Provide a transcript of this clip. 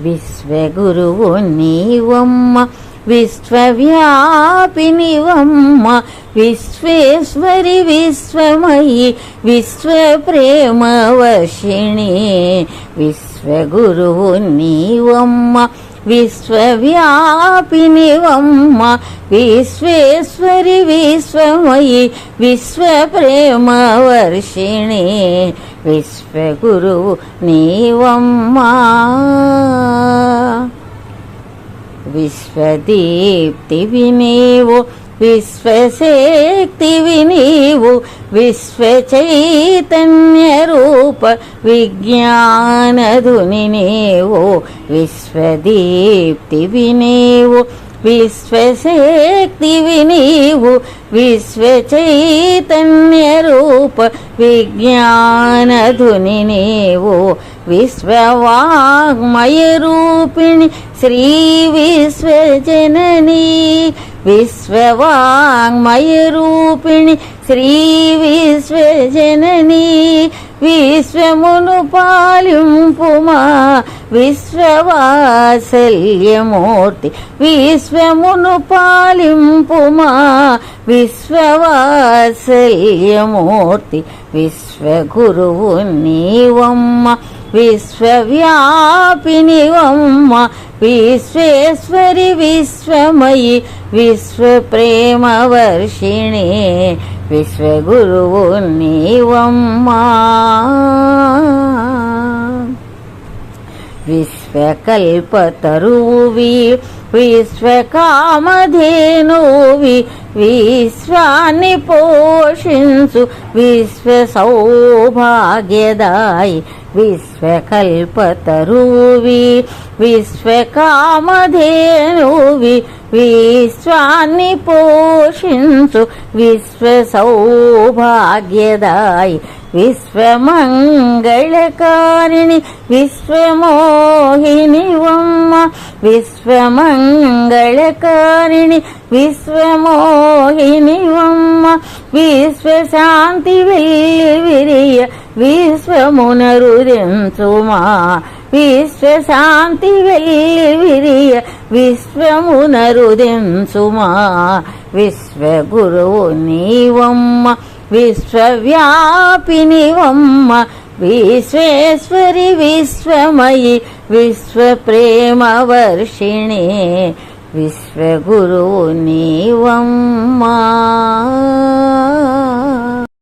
విశ్వగురువు నీవమ్మ. విశ్వవ్యాపినివమ్మ విశ్వేశ్వరి విశ్వమయి విశ్వప్రేమవర్షిణి విశ్వగురువు నీవమ్మ విశ్వవ్యాపినివమ్మ విశ్వేశ్వరి విశ్వమయి విశ్వప్రేమవర్షిణి విశ్వగురువు నీవమ్మా. విశ్వదీప్తివి నీవు విశ్వశక్తివి నీవు విశ్వచైతన్య రూప విజ్ఞానధుని నీవు విశ్వదీప్తివి నీవు విశ్వశక్తివి నీవు విశ్వచైతన్య రూప విజ్ఞానధుని నీవు విశ్వవాగ్మయ రూపిణి శ్రీ విశ్వజననీ విశ్వవాగ్మయ రూపిణి శ్రీ విశ్వజననీ విశ్వమును పాలింపుమా విశ్వవాసల్యమూర్తి విశ్వమును పాలింపుమా విశ్వవాసల్యమూర్తి విశ్వగురువు నీవమ్మ విశ్వవ్యాపినివమ్మ విశ్వేశ్వరి విశ్వమయి విశ్వప్రేమవర్షిణి విశ్వగురువు నీవమ్మా. విశ్వకల్పతరువి విశ్వకామధేనువి విశ్వాన్ని పోషించు విశ్వ సౌభాగ్యదాయి విశ్వకల్పతరువి విశ్వకామధేనువి విశ్వాన్ని పోషించు విశ్వ సౌభాగ్యదాయి విశ్వమంగళకారిణి విశ్వమోహిని వమ్మ విశ్వమంగళకారిణి విశ్వమోహిని వమ్మ విశ్వశాంతి వెల్లి విరియ విశ్వమునరుదించుమా. విశ్వశాంతి వెళ్ళి విరియ విశ్వమునరుదించుమా. విశ్వగురువు నీవమ్మ విశ్వవ్యాపినివమ్మ విశ్వేశ్వరి విశ్వమయి విశ్వప్రేమవర్షిణి విశ్వగురువు నీవమ్మా.